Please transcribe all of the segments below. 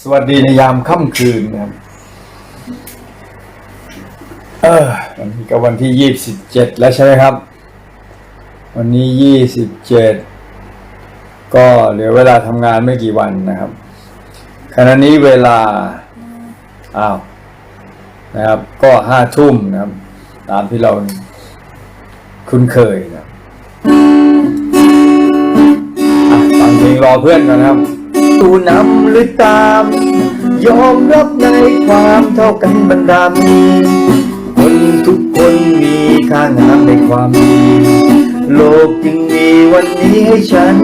สวัสดีในยามค่ำคืนนะครับ เออวันนี้ก็วันที่ยี่สิบเจ็ดแล้วใช่ไหมครับ วันนี้ยี่สิบเจ็ดก็เหลือเวลาทำงานไม่กี่วันนะครับ ขณะนี้เวลา อ้าว นะครับ ก็ห้าทุ่มนะครับ ตามที่เราคุ้นเคย เพลงรอเพื่อนกันนะครับตูนำหรือตาม ยอมรับในความเท่ากันบรรดามีคนทุกคนมีค่างามในความดี โลกจึงมีวันนี้ให้ฉัน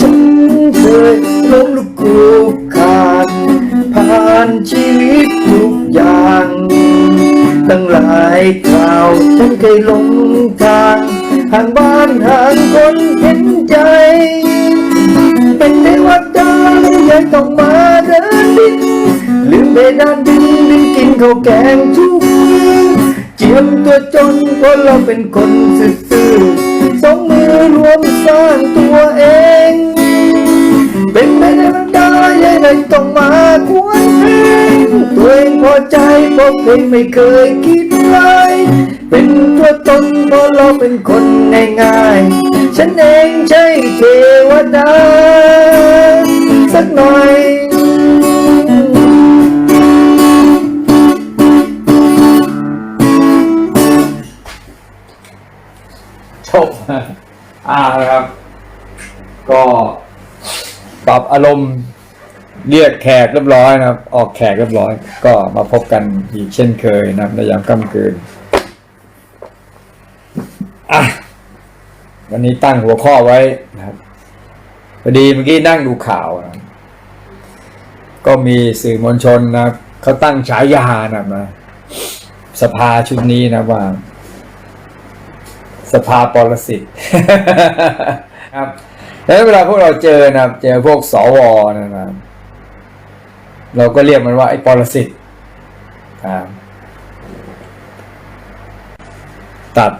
ฉันเคยล้มลุกคลุกคานผ่านชีวิตทุกอย่าง ตั้งหลายคราวฉันเคยหลงทางห่างบ้านห่างคนเห็น ต้องมาเดินดินลืมเพดานดินดินกินข้าวแกงทุกมื้อเจียมตัวจนเพราะเราเป็นคนซื่อๆสองมือรวมสร้างตัวเอง เป็นเทวดายังไงต้องมากวนเพลงตัวเองพอใจเพราะเพลงไม่เคยคิดไรายเป็นตัวตนเพราะเราเป็นคนง่ายๆฉันเองใช่เทวดา กหน่อย จบอ่านะครับ ก็ปรับอารมณ์เรียกแขกเรียบร้อยนะครับ ออกแขกเรียบร้อย ก็มาพบกันอีกเช่นเคยนะครับในยามค่ำคืนอะวันนี้ตั้งหัวข้อไว้นะครับพอดีเมื่อกี้นั่งดูข่าวนะ ก็มีสื่อมวลชนนะครับเขาตั้งฉายานะมาสภาชุดนี้นะว่า สภาปรสิตครับแล้วเวลาพวกเราเจอนะเจอพวกสวนะครับเราก็เรียกมันว่าไอ้ปรสิตครับตัด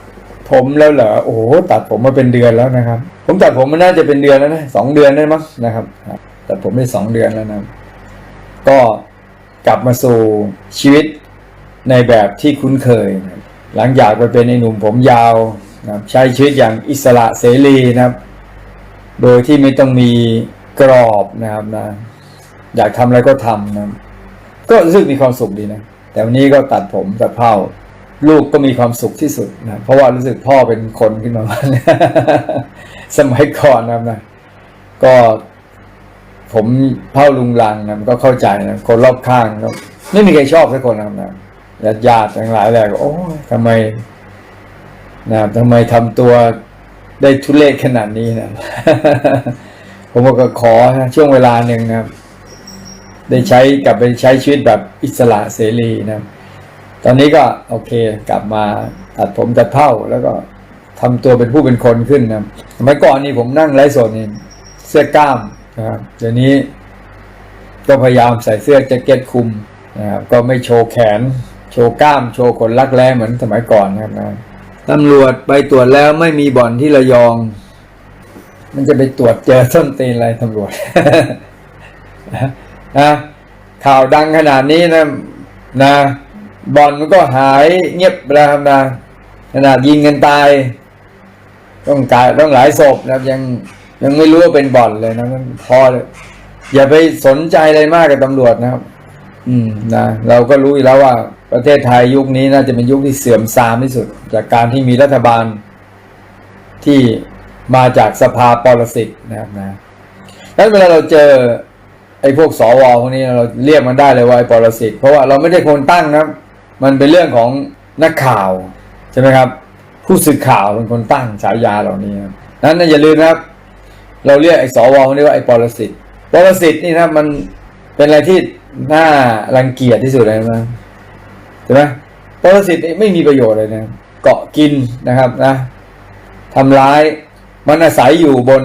ผมแล้วเหรอโอ้โหตัดผมมาเป็นเดือนแล้วนะครับ ผมตัดผมมันน่าจะเป็นเดือนแล้วนะสองเดือนได้มั้งนะครับ ตัดผมได้สองเดือนแล้วนะ ก็กลับมาสู่ชีวิตในแบบที่คุ้นเคยนะหลังจากไปเป็นไอ้หนุ่มผมยาวนะใช้ชีวิตอย่างอิสระเสรีนะครับ โดยที่ไม่ต้องมีกรอบนะครับนะอยากทำอะไรก็ทำนะก็รู้สึกมีความสุขดีนะ แต่วันนี้ก็ตัดผมตัดเผ้าลูกก็มีความสุขที่สุดนะเพราะว่ารู้สึกพ่อเป็นคนขึ้นมาสมัยก่อนนะนะก็ ผมเผ่าลุงลังนะมันก็เข้าใจนะคนรอบข้างก็ไม่มีใครชอบสักคนนะญาติญาติทั้งหลายแหละก็โอ้ทำไมนะทำไมทำตัวได้ทุเรศขนาดนี้นะผมก็ขอนะช่วงเวลาหนึ่งนะได้ใช้กลับไปใช้ชีวิตแบบอิสระเสรีนะตอนนี้ก็โอเคกลับมาตัดผมตัดเผ้าแล้วก็ทำตัวเป็นผู้เป็นคนขึ้นนะสมัยก่อนนี่ผมนั่งไลฟ์สดนี่เสื้อกล้าม นะครับเดี๋ยวนี้ก็พยายามใส่เสื้อแจ็คเก็ตคลุมนะครับก็ไม่โชว์แขน โชว์กล้ามโชว์ขนรักแร้เหมือนสมัยก่อนนะครับนะตำรวจไปตรวจแล้วไม่มีบ่อนที่ระยอง มันจะไปตรวจเจอส้นตีนอะไรตำรวจนะข่าวดังขนาดนี้นะนะบอลมันก็หายเงียบแล้วครับนะขนาดยิงกันตาย ต้องกายต้องหลายศพนะครับยัง ยังไม่รู้ว่าเป็นบ่อนเลยนะมันพอเลยอย่าไปสนใจอะไรมากกับตำรวจนะครับ อืมนะเราก็รู้อยู่แล้วว่า ประเทศไทยยุคนี้น่าจะเป็นยุคที่เสื่อมทรามที่สุด จากการที่มีรัฐบาล ที่มาจากสภาปรสิตนะครับนะแล้วเวลาเราเจอ ไอ้พวกสวพวกนี้เราเรียกมันได้เลยว่าไอ้ปรสิตเพราะว่าเราไม่ได้คนตั้งนะมันเป็นเรื่องของนักข่าวใช่ไหมครับ ผู้สื่อข่าวเป็นคนตั้งฉายาเหล่านี้ครับนั้นอย่าลืมนะครับ เราเรียกไอ้สวพวกนี้ว่าไอ้ปรสิตปรสิตนี่นะมันเป็นอะไรที่น่ารังเกียจที่สุดเลยนะใช่ไหมปรสิตนี่ไม่มีประโยชน์เลยนะเกาะกินนะครับนะทำร้ายมันอาศัยอยู่บน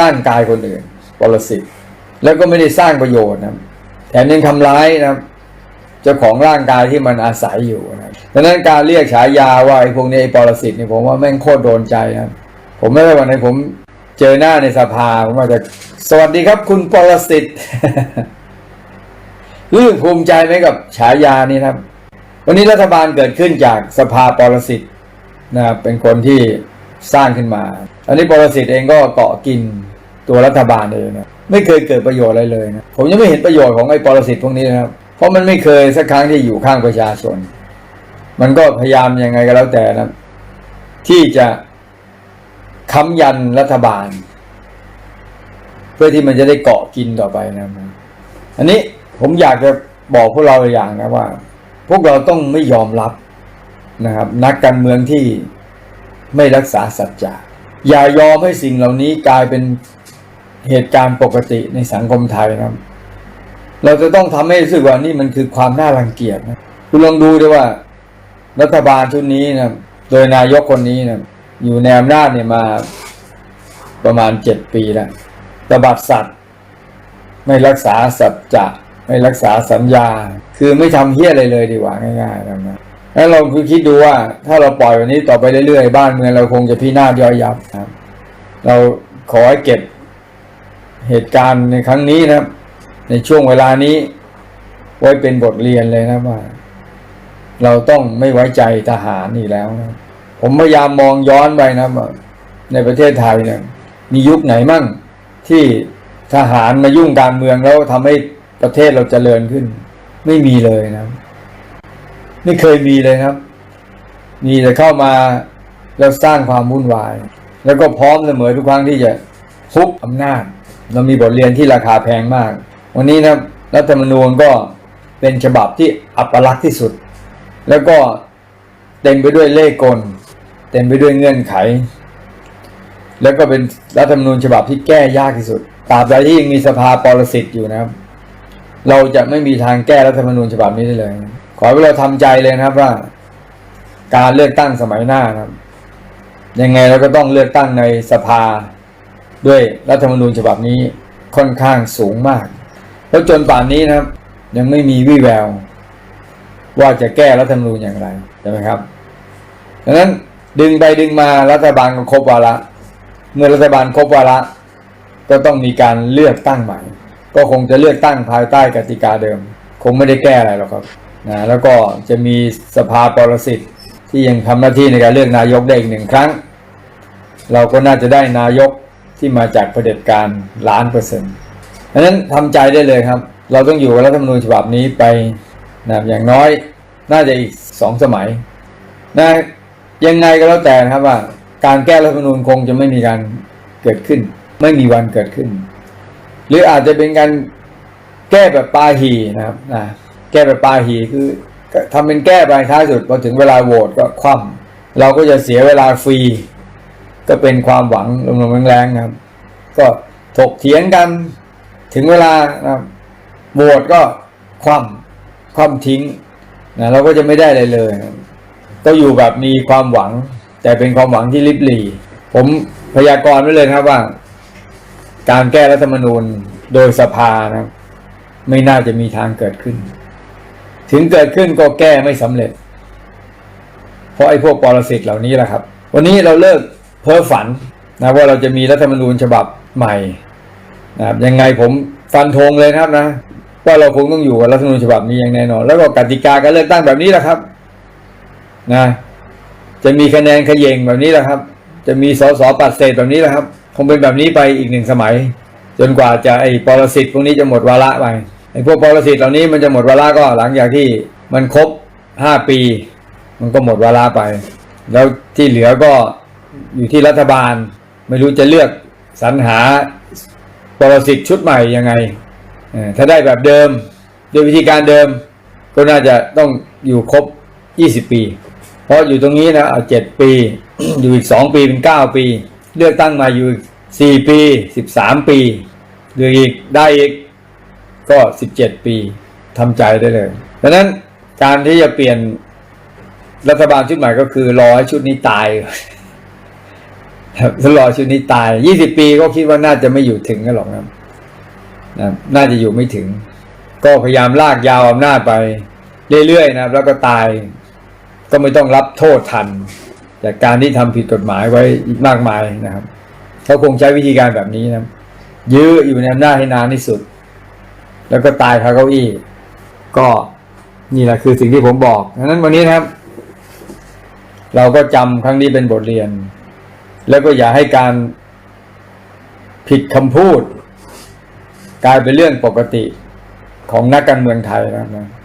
ร่างกายคนอื่นปรสิตแล้วก็ไม่ได้สร้างประโยชน์นะแถมยังทำร้ายนะเจ้าของร่างกายที่มันอาศัยอยู่นะดังนั้นการเรียกฉายาว่าไอ้พวกนี้ไอ้ปรสิตเนี่ยผมว่าแม่งโคตรโดนใจนะครับผมไม่ได้วันไหนผม เจอหน้าในสภาผมว่าจจะสวัสดีครับ คุณปรสิทธิ์รู้สึกภูมิใจไหมกับฉายานี้ครับ วันนี้รัฐบาลเกิดขึ้นจากสภาปรสิทธิ์นะครับเป็นคนที่สร้างขึ้นมาอันนี้ปรสิทธิ์เองก็เกาะกินตัวรัฐบาลเองนะไม่เคยเกิดประโยชน์อะไรเลยนะผมยังไม่เห็นประโยชน์ของไอ้ปรสิทธิ์พวกนี้นะครับ เพราะมันไม่เคยสักครั้งที่อยู่ข้างประชาชน มันก็พยายามยังไงก็แล้วแต่นะที่จะ ค้ำยันรัฐบาล เพื่อที่มันจะได้เกาะกินต่อไปนะครับอันนี้ผมอยากจะบอกพวกเราอย่างนะว่า พวกเราต้องไม่ยอมรับนะครับ นักการเมืองที่ไม่รักษาสัจจะอย่ายอมให้สิ่งเหล่านี้กลายเป็นเหตุการณ์ปกติในสังคมไทยนะครับ เราจะต้องทำให้รู้สึกว่านี่มันคือความน่ารังเกียจนะคุณลองดูด้วยว่า รัฐบาลชุดนี้นะโดยนายกคนนี้นะ อยู่ในอำนาจเนี่ยมาประมาณเจ็ดปีแล้วตบัดสัตว์ ไม่รักษาสัจจะไม่รักษาสัญญา คือไม่ทำเฮี้ยอะไรเลยดีกว่าง่ายๆนะครับแล้วเราคือคิดดูว่า ถ้าเราปล่อยแบบนี้ต่อไปเรื่อยๆบ้านเมืองเราคงจะพินาศย่อยยับครับ เราขอให้เก็บเหตุการณ์ในครั้งนี้นะในช่วงเวลานี้ ไว้เป็นบทเรียนเลยนะว่า เราต้องไม่ไว้ใจทหารนี่แล้วนะ ผมพยายามมองย้อนไปนะในประเทศไทยเนี่ยมียุคไหนมั่งที่ทหารมายุ่งการเมืองแล้วทำให้ประเทศเราเจริญขึ้น ไม่มีเลยนะ ไม่เคยมีเลยครับ มีแต่เข้ามาแล้วสร้างความวุ่นวาย แล้วก็พร้อมเสมอทุกครั้งที่จะคุบอำนาจ เรามีบทเรียนที่ราคาแพงมาก วันนี้นะรัฐธรรมนูญก็เป็นฉบับที่อัปลักษณ์ที่สุด แล้วก็เต็มไปด้วยเล่ห์กล เต็มไปด้วยเงื่อนไข แล้วก็เป็นรัฐธรรมนูญฉบับที่แก้ยากที่สุดตราบใดที่ยังมีสภาปรสิตอยู่นะครับ เราจะไม่มีทางแก้รัฐธรรมนูญฉบับนี้ได้เลย ขอให้เราทำใจเลยนะครับว่า การเลือกตั้งสมัยหน้านะครับ ยังไงเราก็ต้องเลือกตั้งในสภา ด้วยรัฐธรรมนูญฉบับนี้ค่อนข้างสูงมาก แล้วจนป่านนี้นะครับ ยังไม่มีวี่แวว ว่าจะแก้รัฐธรรมนูญอย่างไรใช่ไหมครับดังนั้น ดึงไปดึงมารัฐบาลก็ครบวาระ เมื่อรัฐบาลครบวาระ ก็ต้องมีการเลือกตั้งใหม่ ก็คงจะเลือกตั้งภายใต้กติกาเดิม คงไม่ได้แก้อะไรหรอกครับนะแล้วก็จะมีสภาปรสิตที่ยังทำหน้าที่ในการเลือกนายกได้อีกหนึ่งครั้ง เราก็น่าจะได้นายกที่มาจากเผด็จการล้านเปอร์เซ็นต์ดังนั้นทำใจได้เลยครับ เราต้องอยู่กับรัฐธรรมนูญฉบับนี้ไปนะอย่างน้อยน่าจะอีกสองสมัยนะ ยังไงก็แล้วแต่นะครับว่า การแก้รัฐธรรมนูญคงจะไม่มีการเกิดขึ้น ไม่มีวันเกิดขึ้น หรืออาจจะเป็นการแก้แบบปาหีนะครับนะแก้แบบปาหีคือทำเป็นแก้ไปท้ายสุดพอถึงเวลาโหวตก็คว่ำเราก็จะเสียเวลาฟรี ก็เป็นความหวังลมๆแรงๆนะครับ ก็ถกเถียงกันถึงเวลานะครับโหวตก็คว่ำคว่ำทิ้งนะเราก็จะไม่ได้อะไรเลยนะ ก็อยู่แบบมีความหวัง แต่เป็นความหวังที่ลิบหลี่ ผมพยากรณ์ไว้เลยนะครับว่า การแก้รัฐธรรมนูญโดยสภานะครับไม่น่าจะมีทางเกิดขึ้น ถึงเกิดขึ้นก็แก้ไม่สำเร็จ เพราะไอ้พวกปรสิตเหล่านี้แหละครับ วันนี้เราเลิกเพ้อฝันนะว่าเราจะมีรัฐธรรมนูญฉบับใหม่นะครับยังไงผมฟันธงเลยนะครับนะว่าเราคงต้องอยู่กับรัฐธรรมนูญฉบับนี้อย่างแน่นอน แล้วก็กติกาการเลือกตั้งแบบนี้แหละครับ นะ จะมีคะแนนขย่งแบบนี้แหละครับ จะมีสสปัดเศษแบบนี้แหละครับ คงเป็นแบบนี้ไปอีกหนึ่งสมัย จนกว่าจะไอ้ปรสิตพวกนี้จะหมดวาระไปไอ้พวกปรสิตเหล่านี้มันจะหมดวาระก็หลังจากที่มันครบห้าปี มันก็หมดวาระไป แล้วที่เหลือก็อยู่ที่รัฐบาล ไม่รู้จะเลือกสรรหาปรสิตชุดใหม่ยังไง ถ้าได้แบบเดิมด้วยวิธีการเดิม ก็น่าจะต้องอยู่ครบ 20 ปี เพราะอยู่ตรงนี้นะเอาเจ็ดปี อยู่อีกสองปีเป็นเก้าปี เลือกตั้งมาอยู่สี่ปีสิบสามปีหรืออีกได้อีกก็สิบเจ็ดปีทำใจได้เลยดังนั้นการที่จะเปลี่ยนรัฐบาลชุดใหม่ก็คือรอให้ชุดนี้ตายครับถ้ารอชุดนี้ตายยี่สิบปีก็คิดว่าน่าจะไม่อยู่ถึงกันหรอกนะนะน่าจะอยู่ไม่ถึง ก็พยายามลากยาวอำนาจไป เรื่อยๆนะแล้วก็ตาย ก็ไม่ต้องรับโทษทัน จากการที่ทำผิดกฎหมายไว้อีกมากมายนะครับเขาคงใช้วิธีการแบบนี้นะยื้ออยู่ในอำนาจให้นานที่สุด แล้วก็ตายคาเก้าอี้ ก็นี่แหละคือสิ่งที่ผมบอกดังนั้นวันนี้นะครับ เราก็จำครั้งนี้เป็นบทเรียน แล้วก็อย่าให้การผิดคำพูด กลายเป็นเรื่องปกติของนักการเมืองไทยนะครับ